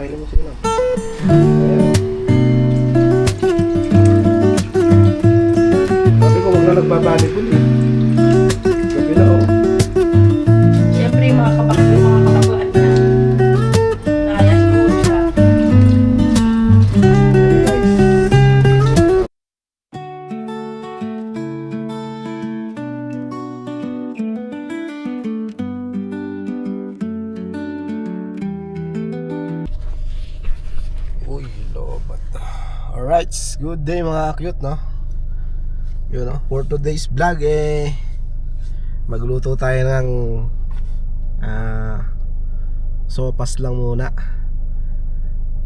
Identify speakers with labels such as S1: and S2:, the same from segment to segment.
S1: Kainin mo sila. Cute, no? Yun, no? For today's vlog, eh, magluto tayo ng ah, sopas lang muna.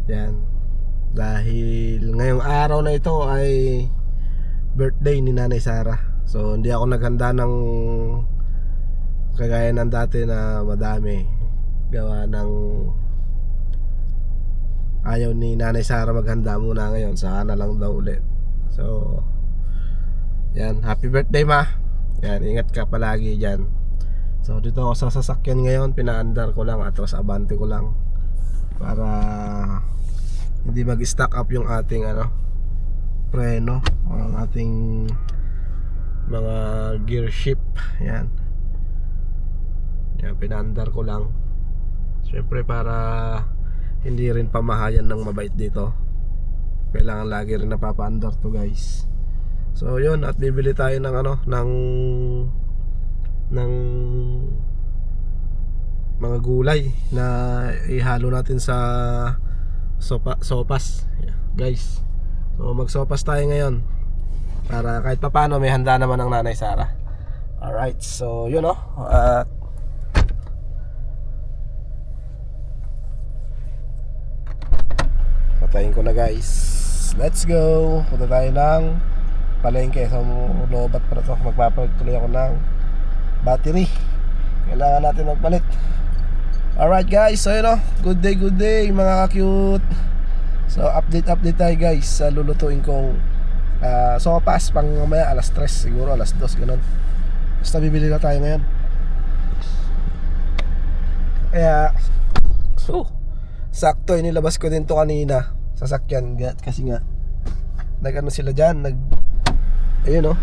S1: Yan. Dahil ngayong araw na ito ay birthday ni Nanay Sara. So, hindi ako naghanda ng kagaya ng dati na madami. Gawa ng ayaw ni Nanay Sara maghanda muna ngayon. Saka na lang daw ulit. So, yan. Happy birthday, ma. Yan, ingat ka palagi dyan. So, dito ako sa sasakyan ngayon. Pinaandar ko lang. Atras abante ko lang. Para hindi mag-stack up yung ating ano preno ang ating mga gear shift yan yan pinandar ko lang syempre para hindi rin pamahayan ng mabait dito kailangan lagi rin napapaandar to guys. So yun at bibili tayo ng ano ng ng mga gulay na ihalo natin sa sopa, sopas. Guys. So magsopas tayo ngayon para kahit papano may handa naman ang nanay Sara. Alright so yun oh at patayin ko na guys let's go. Punta tayo ng palengke. So lobat para to. Magpapalit tuloy ako ng battery. Kailangan natin magpalit. Alright guys, so yun o, good day, good day mga cute So update, update tayo guys sa lulutuin kong uh, sopas pang mamaya alas 3 siguro, alas 2 ganun. Basta bibili na tayo ngayon. Kaya, so, sakto inilabas ko din to kanina Sasakyan kasi nga Nag ano sila dyan, nag Ayun o,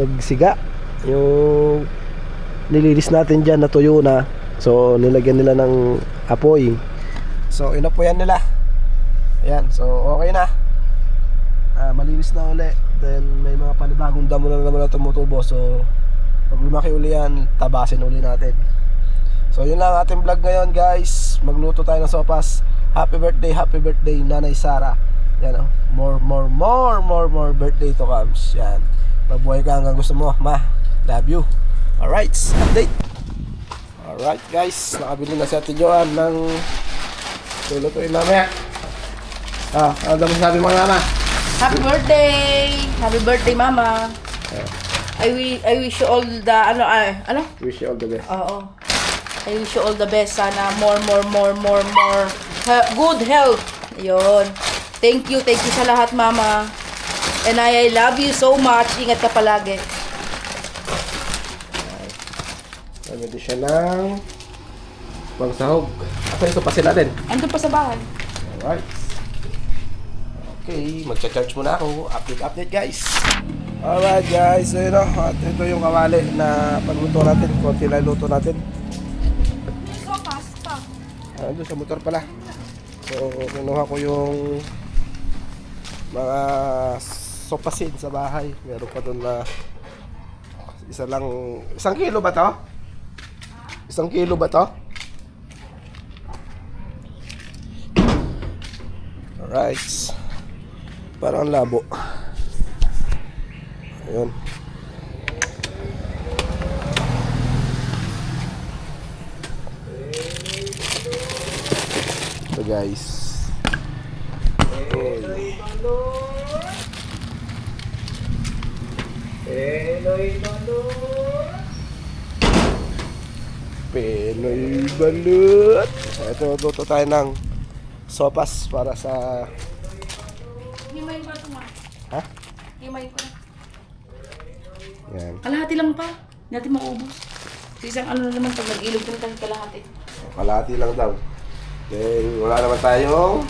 S1: nagsiga. Yung nililis natin dyan na tuyo na. So nilagyan nila ng apoy. So inapoyan nila. Ayan, so okay na. Ah, Malinis na uli. Then may mga panibagong damo na naman na tumutubo. So pag lumaki uli yan, tabasin uli natin. So yun lang ang ating vlog ngayon guys. Magluto tayo ng sopas Happy birthday, happy birthday Nanay Sara Yan oh, more, more, more, more, more birthday to comes Yan Mabuhay ka hanggang gusto mo Ma, love you Alright, update Alright guys, nakabili na si Ate Joan ng lulutuin mamaya. Ah, ano daw sabi mo mama?
S2: Happy birthday! Happy birthday, Mama! I, wi- I wish you all the, ano, ay, ano?
S1: Wish you all the best.
S2: Oo. I wish you all the best. Sana more, more, more, more, more good health. Yun. Thank you, thank you sa lahat, Mama. And I, I love you so much. Ingat ka palagi.
S1: Lagyan din siya ng pangsahog. Asa ito pasin natin?
S2: Ando pa sa bahay.
S1: Alright. Okay, magcha-charge muna ako. Update, update guys. Alright guys, so yun o. At ito yung kawali na pagluto natin. Konti lang luto natin. Doon sa motor pala. So, kinuha ko yung mga sopasin sa bahay. Meron pa doon na isa lang, isang kilo ba to? Isang kilo ba to? Alright. Parang labo. Ayun. Guys. Uy. Pinoy balut. Ito, luto tayo ng sopas para sa...
S2: Himayin ko na.
S1: Ha?
S2: Himayin ko na.
S1: Yan.
S2: Kalahati lang pa. Hindi natin maubos. Kasi isang ano na naman pag nag-ilog ko na tayo kalahati.
S1: Kalahati lang daw. Then, wala naman tayong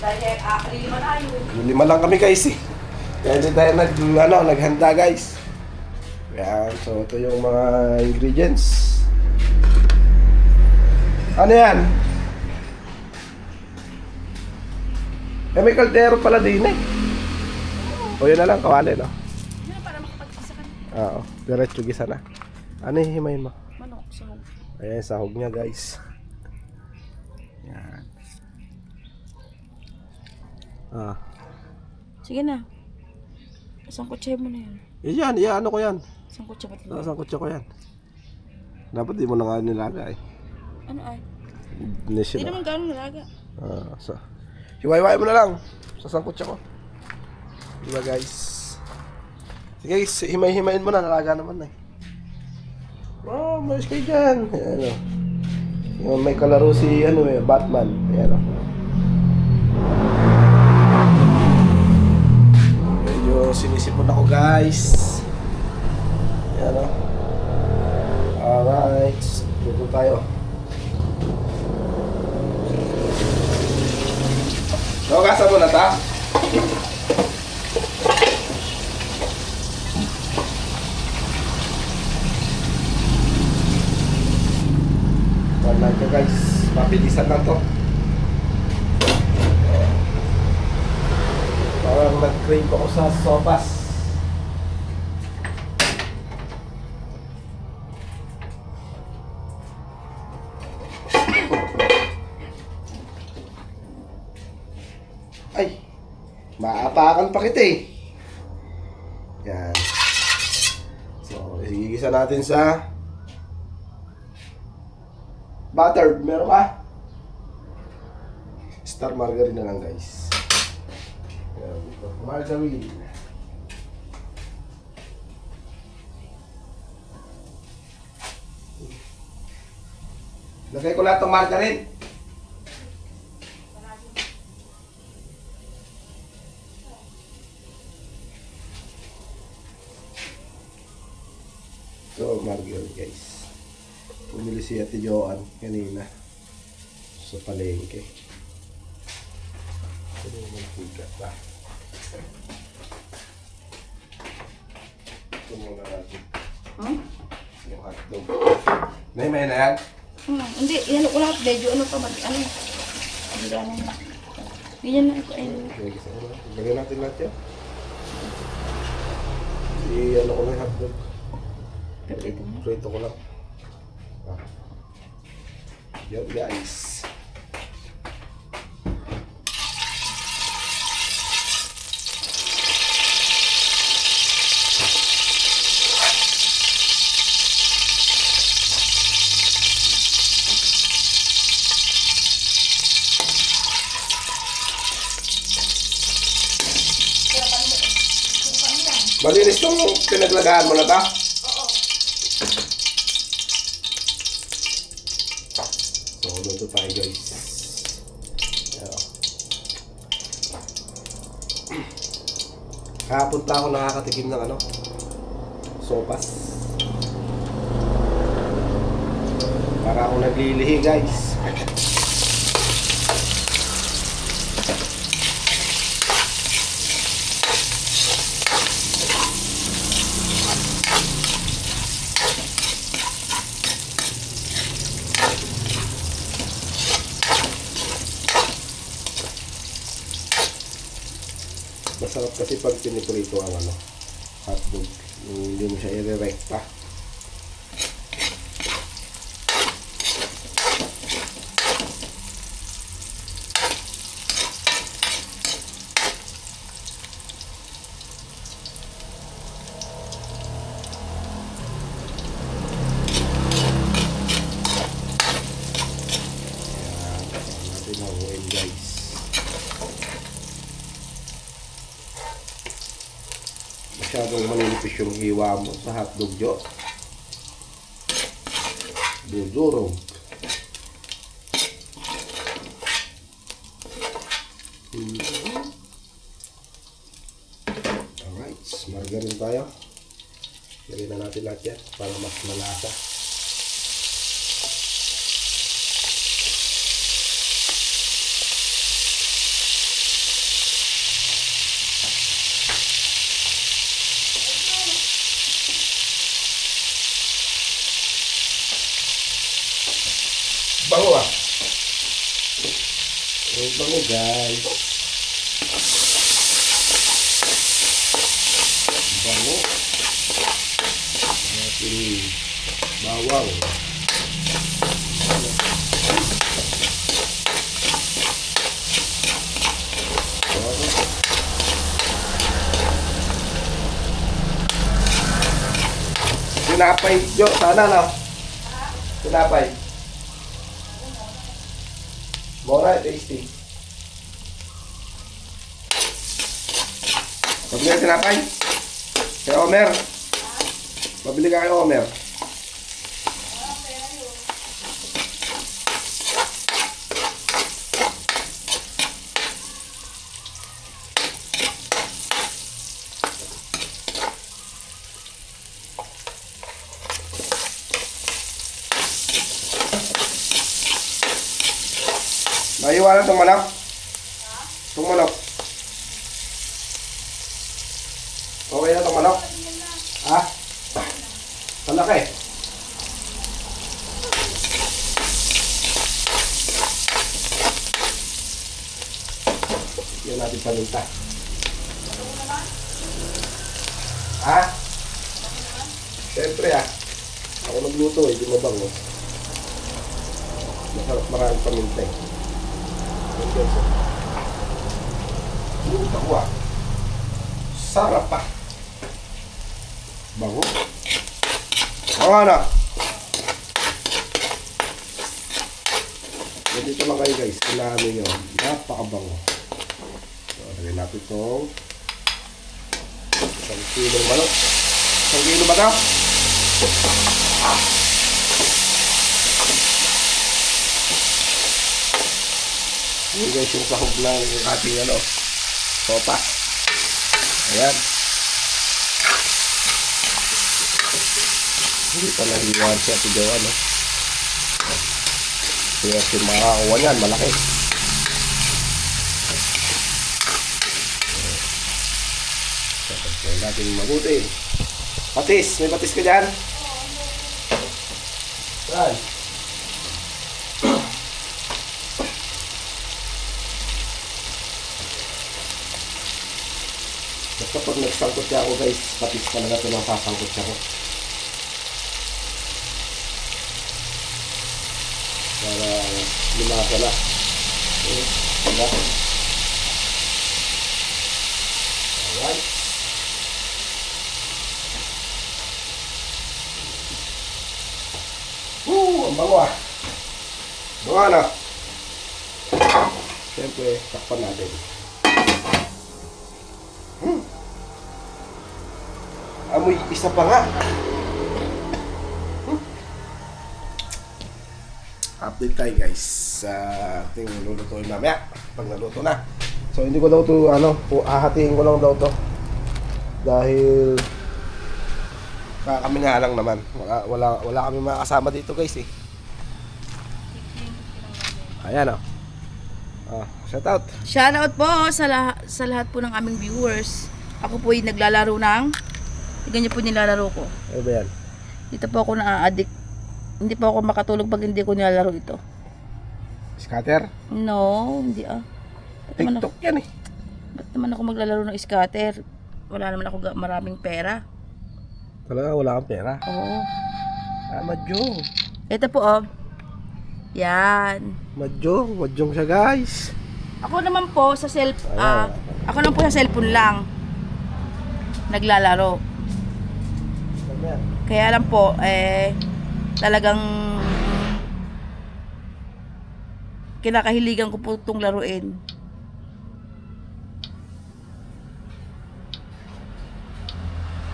S2: Dahil ah, lima yun.
S1: lima lang kami guys eh. Kaya hindi tayo nag, ano, naghanda guys. Yan, so ito yung mga ingredients. Ano yan? Eh, may kaldero pala din eh. O yun na lang, kawali no?
S2: Yun para makapag-isa ka na.
S1: Oo, diretso gisa na. Ano hihimayin mo?
S2: Manok, so.
S1: Ayan, sahog niya guys. Yan. Ah.
S2: Sige na. Isang kutsi mo na yun.
S1: Yan, yan, ano ko yan?
S2: Isang kutsi ba't
S1: Nasaan kutsa ko yan? Dapat di mo na nga nilaga eh.
S2: Ano ay?
S1: Hindi
S2: Hindi
S1: siya.
S2: naman gano'n nalaga.
S1: Ah, so. Hiwa-hiwain mo na lang. Sa sangkutsa ko. Diba guys? Sige guys, himay-himayin mo na. Nalaga naman na eh. Oh, mais kayo dyan. Ayan o. Yung may kalaro si ano eh, Batman. Ayan o. Medyo sinisipon ako guys. Ayan o. Alright. Luto tayo. Hugasan mo na ta. Wala ka guys. Mabilisan lang to. Parang nag-crave ako sa sopas. Ay, maapakan pa kita eh. Yan. So, igigisa natin sa buttered. Meron ka? Star margarine na lang guys. Margarine. Lagay ko lahat ng margarine. So, margarine guys. Bumili si Ate Joanne kanina sa palengke. Ano yung mantika ba? Ito muna natin.
S2: Hmm?
S1: Yung hotdog. Nay, may na yan?
S2: Hmm, hindi, yan lahat. Medyo ano pa, mag, ano. Hindi ano. Ganyan na ako.
S1: Gusto ko na. Lagyan natin lahat yan. I, ano ko na yung hotdog. Prito ko lang. Yun guys. Malinis tong pinaglagaan mo na ta? So, luto tayo guys. Ayan. Kahapon pa ako nakakatikim ng ano, sopas. Para ako naglilihi guys. Masarap kasi pag piniprito ang ano, hotdog. Yung hindi mo siya i-rekta. Ayan, natin ang oil guys. masyadong manilipis yung hiwa jo. Dudurog. Alright, margarine tayo. Lagyan na natin lahat yan para mas malasa. bango guys. Bango. Ating bawang. Tinapay, Jo, sana na. Tinapay. Mora, tasty. Pabili ka tinapay? Kay Omer. Pabili ka kay Omer. Naiwanan itong manok? Itong manok. Okay na itong manok? Ha? Malaki. Yan natin paninta. Ha? Siyempre ah. Ako nagluto eh, di mabango. Masarap maraming paminta eh. Yan guys. oh. Uh, bango ah. Sarap pa. Bango. Bango na. Ganito lang kayo guys. Kailangan nyo. Napakabango. So, lagyan natin itong isang kilong manok. Isang kilo ba Hindi guys yung sahog ng ating ano, sopa. Ayan. Hindi pa nahiwan siya si Jowa, no? Kaya si makakakuha niyan, malaki. Kaya natin mabuti. Patis, may patis ka dyan? Saan? Nagsangkot siya ako guys, patis talaga ito nang sasangkot siya ko. Para lumasa na. Okay, diba? Alright. Woo! Ang bango ah. Bango na. Siyempre, takpan natin. Amoy isa pa nga. Hmm. Update tayo guys sa ating lulutuin mamaya pag naluto na. So hindi ko daw to ano, hahatiin ko lang daw to. Dahil baka kami nga lang naman. Wala, wala, wala kami makasama dito guys eh. Ayan oh. Oh, shout out.
S2: Shoutout po sa, lah- sa lahat po ng aming viewers. Ako po ay naglalaro ng Niyo po nilalaro ko.
S1: Ano ba yan?
S2: Dito po ako na-addict. Hindi po ako makatulog pag hindi ko nilalaro ito.
S1: Scatter?
S2: No, hindi ah. Ba't naman ako,
S1: TikTok yan eh.
S2: ba't naman ako maglalaro ng scatter? Wala naman ako ga- maraming pera.
S1: Talaga wala kang pera.
S2: Oo.
S1: Ah, madjong.
S2: Ito po oh. Yan.
S1: Madjong. Madjong siya guys.
S2: Ako naman po sa cell ah, ako naman po sa cellphone lang naglalaro. Kaya lang po eh talagang kinakahiligan ko po itong laruin.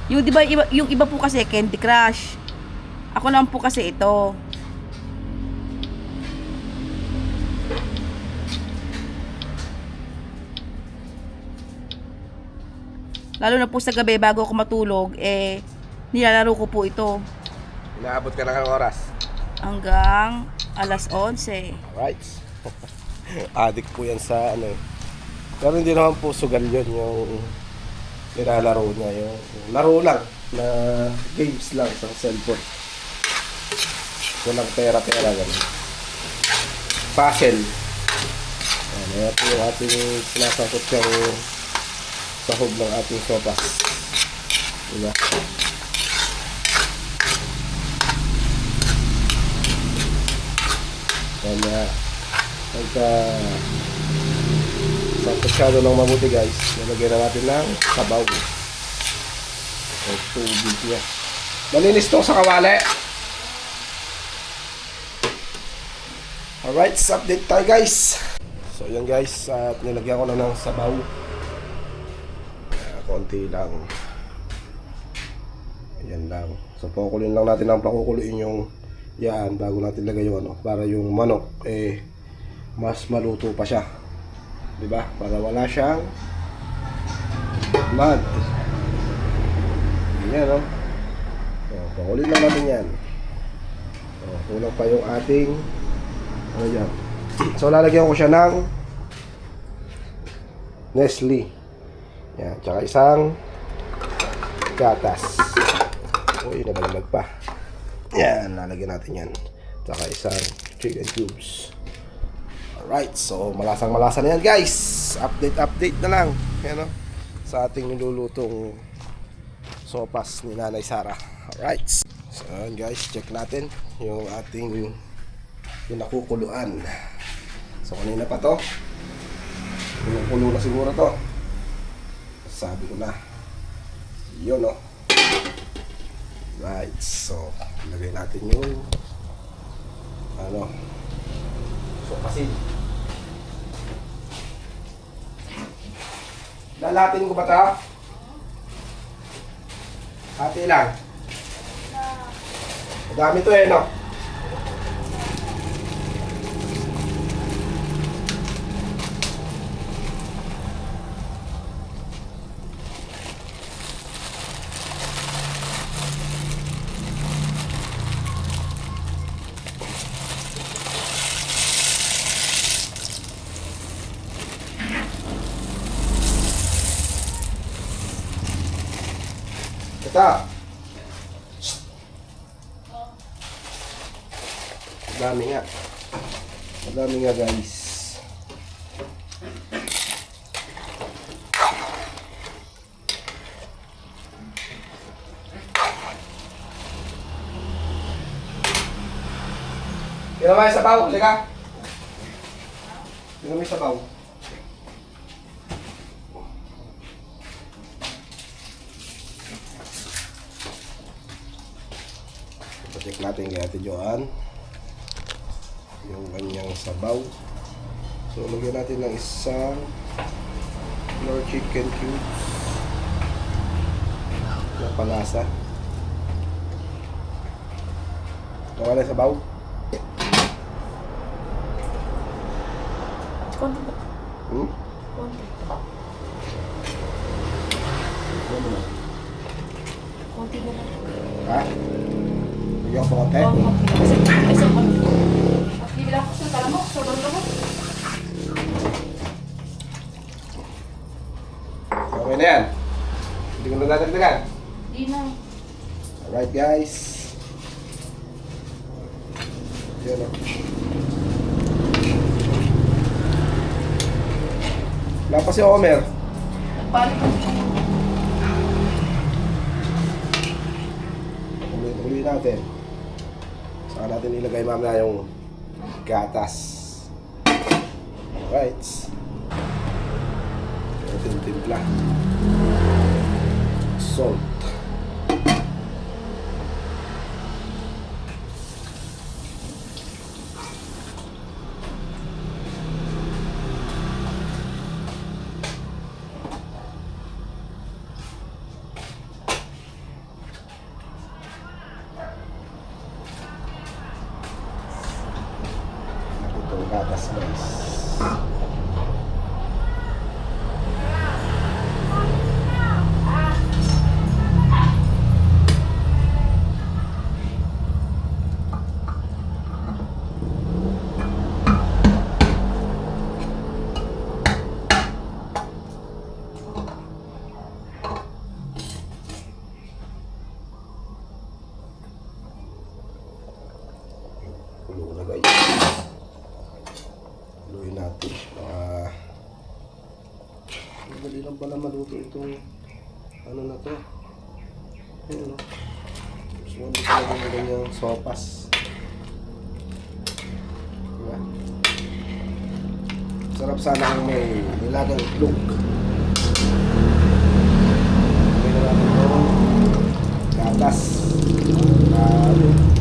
S2: Yung di ba iba, yung iba po kasi Candy Crush. Ako naman po kasi ito. Lalo na po sa gabi bago ako matulog, eh, nilalaro ko po ito
S1: Inaabot ka na ng oras.
S2: hanggang alas 11.
S1: Alright. Addict po yan sa ano eh. Pero hindi naman po sugal yun yung nilalaro niya. Yung, laro lang na games lang sa cellphone. Walang pera-pera ganun. Puzzle. Ayan, Kaya po yung ating sinasangkot siyang sahog ng ating sopas. Diba? Kaya pagka sangkot siya ng mabuti guys, nalagyan na natin ng sabaw. O tubig niya. Malinis to sa kawali. Alright, update tayo guys. So yan guys, at nilagyan ko na ng sabaw. Ah, konti lang. Ayan lang. So pakukulin lang natin ang pakukuloyin yung yan bago natin lagay yung ano para yung manok eh mas maluto pa siya. ba? Para wala siyang mud. Yan oh. Oh, pakukulin lang natin yan. Oh, kulang pa yung ating ano yan. So lalagyan ko siya ng Nestle. Yan, tsaka isang gatas. Uy, nalaglag pa. Yan, lalagyan natin yan. Tsaka isang chicken cubes. Alright, so malasang malasa na yan guys. Update, update na lang. Yan o. Sa ating nilulutong sopas ni Nanay Sara. Alright. So yan guys, check natin yung ating yung nakukuluan. So kanina pa to. Kulong-kulo na siguro to. Sabi ko na. Yun o. Right. So, lagay natin yung ano so kasi lalatin ko ba ta? Hati lang. Madami to eh, no? Kita. Madami nga. Madami nga guys. Kailan mo yung sabaw? Lika. Kailan mo yung sabaw? Check natin kay Ate Joanne. Yung kanyang sabaw. So, lagyan natin ng isang flour chicken cubes. Na palasa. Nawala sabaw.
S2: Konti ba?
S1: Hmm?
S2: Konti.
S1: Ano naman?
S2: Konti ba?
S1: Ha? Pa konti?
S2: Oo, konti. At bibilang ko sa talamok, sobrang lamok.
S1: Okay na yan. Hindi ko na dadagdagan.
S2: Di na.
S1: Alright guys. Yan o. Wala pa si Homer.
S2: Nagpalit ko.
S1: Uli-uli natin. Saka natin ilagay mamaya yung gatas. Alright. Natin timpla. Salt. Ah, madali lang pala maluto itong ano na to. Ayun, no? Gusto ko talaga ng ganyang sopas. Diba? Sarap sana kung may nilagang itlog. Okay na natin ito. Gatas. Gatas.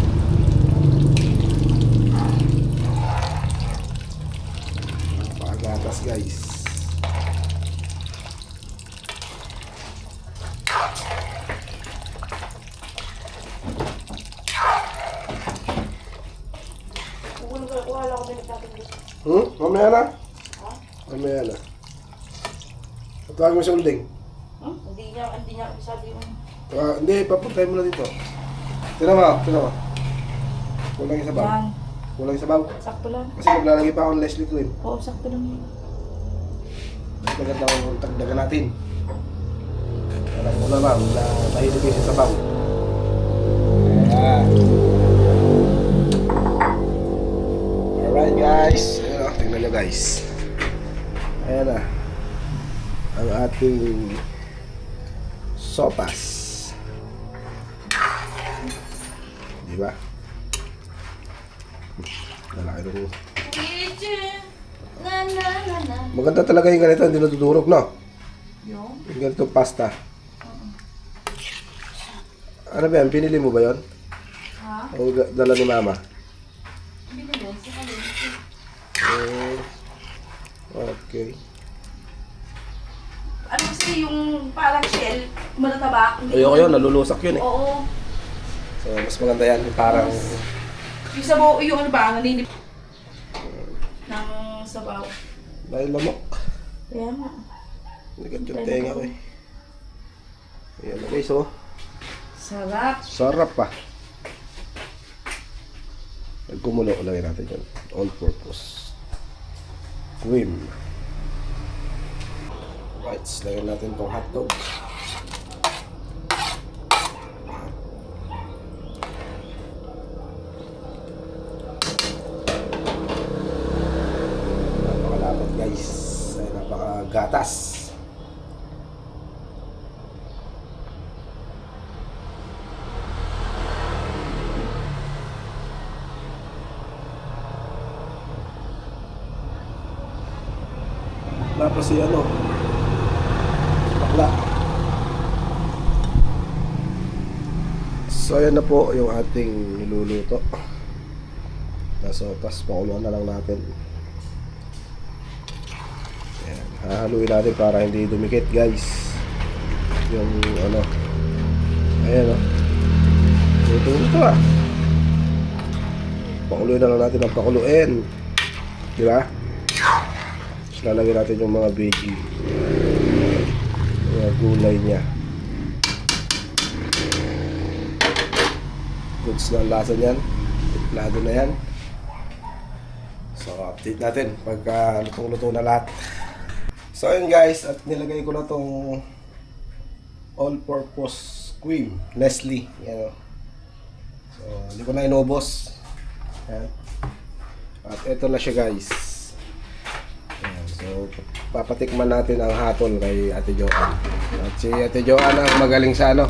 S1: Si Ulding.
S2: Hmm? Hindi niya, hindi niya masyado yung...
S1: Ah, hindi, papuntay mo na dito. Tira mo, tira mo. Kulang yung sabaw.
S2: Yan.
S1: Kulang yung sabaw.
S2: Sakto lang.
S1: Kasi maglalagay pa ako ng Leslie Queen.
S2: Oo, sakto lang yun.
S1: Maganda kung tagdagan natin. Alam mo na ma'am, na mahilig kayo sa sabaw. Ayan. Alright guys. Ayan o, tingnan nyo guys. Ayan na. Ang ating sopas. Di ba? Lalaki
S2: Na na.
S1: Maganda talaga yung ganito, hindi natutulog, no?
S2: Yung?
S1: Yung ganito pasta. Ano ba yan? Pinili mo ba yon?
S2: Ha?
S1: O dala ni mama?
S2: Binili. Sa.
S1: Eh, okay.
S2: Ano kasi yung parang shell, matataba. hindi
S1: Ayoko yun, nalulusak yun eh.
S2: Oo.
S1: So, mas maganda yan, yung parang...
S2: Yung sabaw, yung ano ba, naninip ng sabaw.
S1: Dahil lamok.
S2: Kaya nga.
S1: Nagat yung tenga ko eh. Ayan guys, oh.
S2: Sarap.
S1: Sarap pa. Pag kumulo, lagay natin yun. All purpose. Cream. Right, lagyan natin itong hotdog. Napakalapot guys. Ay, napakagatas. Tapos si ano, So ayan na po yung ating niluluto. So pas pakuluan na lang natin. Ayan, hahaluin natin para hindi dumikit guys. Yung ano. Ayan o. Luto ito ah. Pakuluin na lang natin ang pakuluin. Di ba? Lalagyan natin yung mga veggie. Mga gulay niya. Goods na lasa niyan. Tiplado na yan. So, update natin pagka lutong-luto na lahat. So, ayun guys. At nilagay ko na tong all-purpose cream. Nestle. Yan o. So, hindi ko na inubos. Yan. At ito na siya guys. Ayan, so, papatikman natin ang hatol kay Ate Joanne. At si Ate Joanne ang magaling sa ano,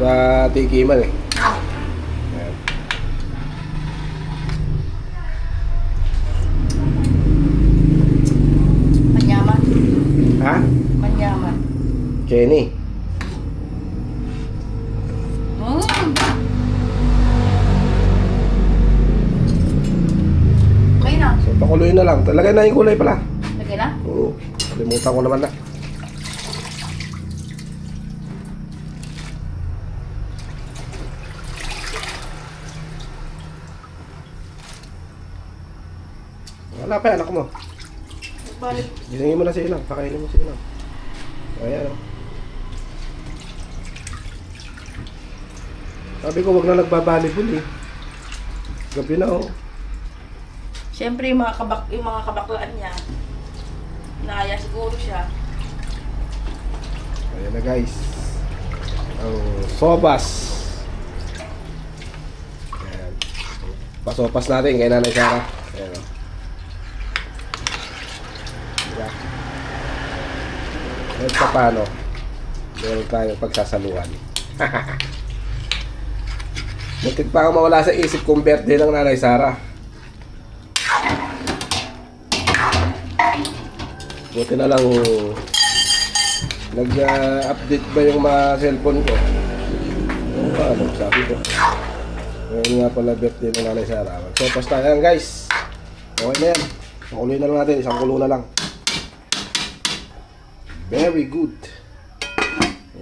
S1: sa tikiman eh. Ayan.
S2: Manyaman.
S1: Ha?
S2: Manyaman.
S1: Kenny.
S2: Mm. Okay na.
S1: So, pakuluin na lang. Talagay na yung gulay pala.
S2: Lagay na?
S1: Oo. Kalimutan ko naman na. Wala pa anak mo.
S2: Balik.
S1: Gisingin mo na si Inang. Pakainin mo si Inang. Ayan o. Sabi ko wag na nagbabalibol eh. Gabi na oh.
S2: Siyempre, yung mga, kabak yung mga kabaklaan niya, naaya siguro siya.
S1: Ayan na guys. Ang sopas. Ayan. Pasopas natin kay Nanay Sarah. Ayan o. Diba? Kahit pa paano, meron tayong pagsasaluhan. Muntik pa ako mawala sa isip kong birthday ng nanay Sara. Buti na lang nag-update ba yung mga cellphone ko. Ano ano, sabi ko. Ngayon nga pala birthday ng nanay Sara. Magsopas tayo yan guys. Okay na yan. Pakuloy na lang natin. Isang kulo na lang. Very good.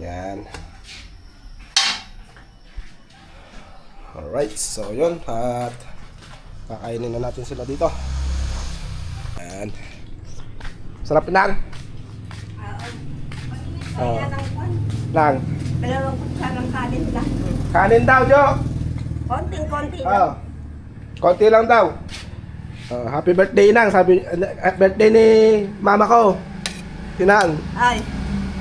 S1: Yan. Alright, so yun. At kakainin na natin sila dito. Yan. Sarap na. Oh. Lang.
S3: Dalawang kutsarang kanin lang.
S1: Kanin daw, Jo.
S3: Konting-konti lang.
S1: Oh. Konti lang daw. Oh, happy birthday nang, sabi uh, birthday ni mama ko. Tinang,
S3: Ay,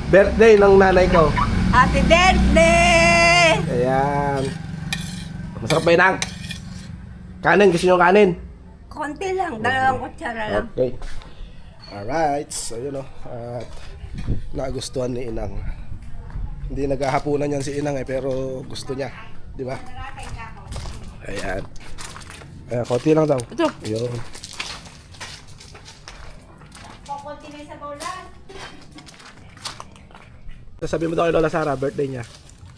S1: birthday ng nanay ko.
S3: happy birthday!
S1: Ayan. Masarap ba yun, Nang? Kanin, gusto nyo kanin?
S3: Konti lang, dalawang kutsara lang.
S1: Okay. Alright, so yun o. At nagustuhan ni Inang. Hindi naghahapunan yan si Inang eh, pero gusto niya. Di ba? Ayan. Ayan, konti lang daw.
S2: Ito.
S1: Yun. Sabi mo daw kay Lola Sara, birthday niya.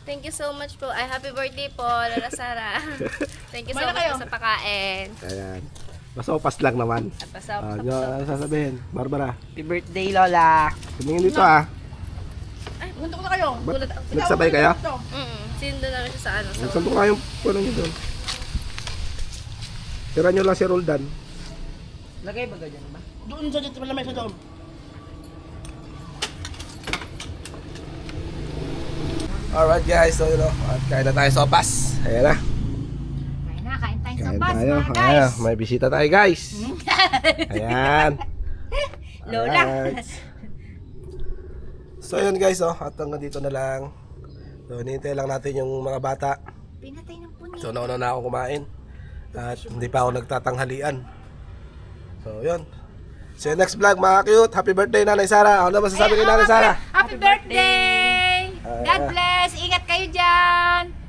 S4: Thank you so much po. Ay, happy birthday po, Lola Sara. Thank you so much
S2: kayo.
S4: po sa pakain.
S1: Ayan. Basta upas lang naman.
S4: At pasap,
S1: Ah, nyo,
S4: pasap.
S1: ano sasabihin? Barbara,
S5: Happy birthday, Lola!
S1: tumingin dito ah.
S2: Ay, buntok na kayo.
S1: Ba't
S2: Gulat-
S1: nagsabay kayo?
S2: Ito.
S4: Mm, sindo na siya sa ano. So,
S1: Saan po kayong puno nyo doon? Tira nyo lang si Roldan.
S5: Lagay ba ganyan ba?
S2: Doon sa dito pala may sa doon.
S1: Alright guys, so o. At kain na tayo sa opas. Ayan na.
S4: kain na, kain tayo
S1: Kain tayo. Ayan, may bisita tayo guys. Ayan.
S3: Lola.
S1: Alright. So yun guys, oh, at hanggang dito na lang. So, hinihintay lang natin yung mga bata.
S4: Pinatay ng puni.
S1: So, nauna na ako kumain. At hindi pa ako nagtatanghalian. So, yun. See you next vlog, mga cute. Happy birthday, Nanay Sara. Ano masasabi kay Nanay Sara?
S4: Happy birthday! God bless! Ingat kayo dyan!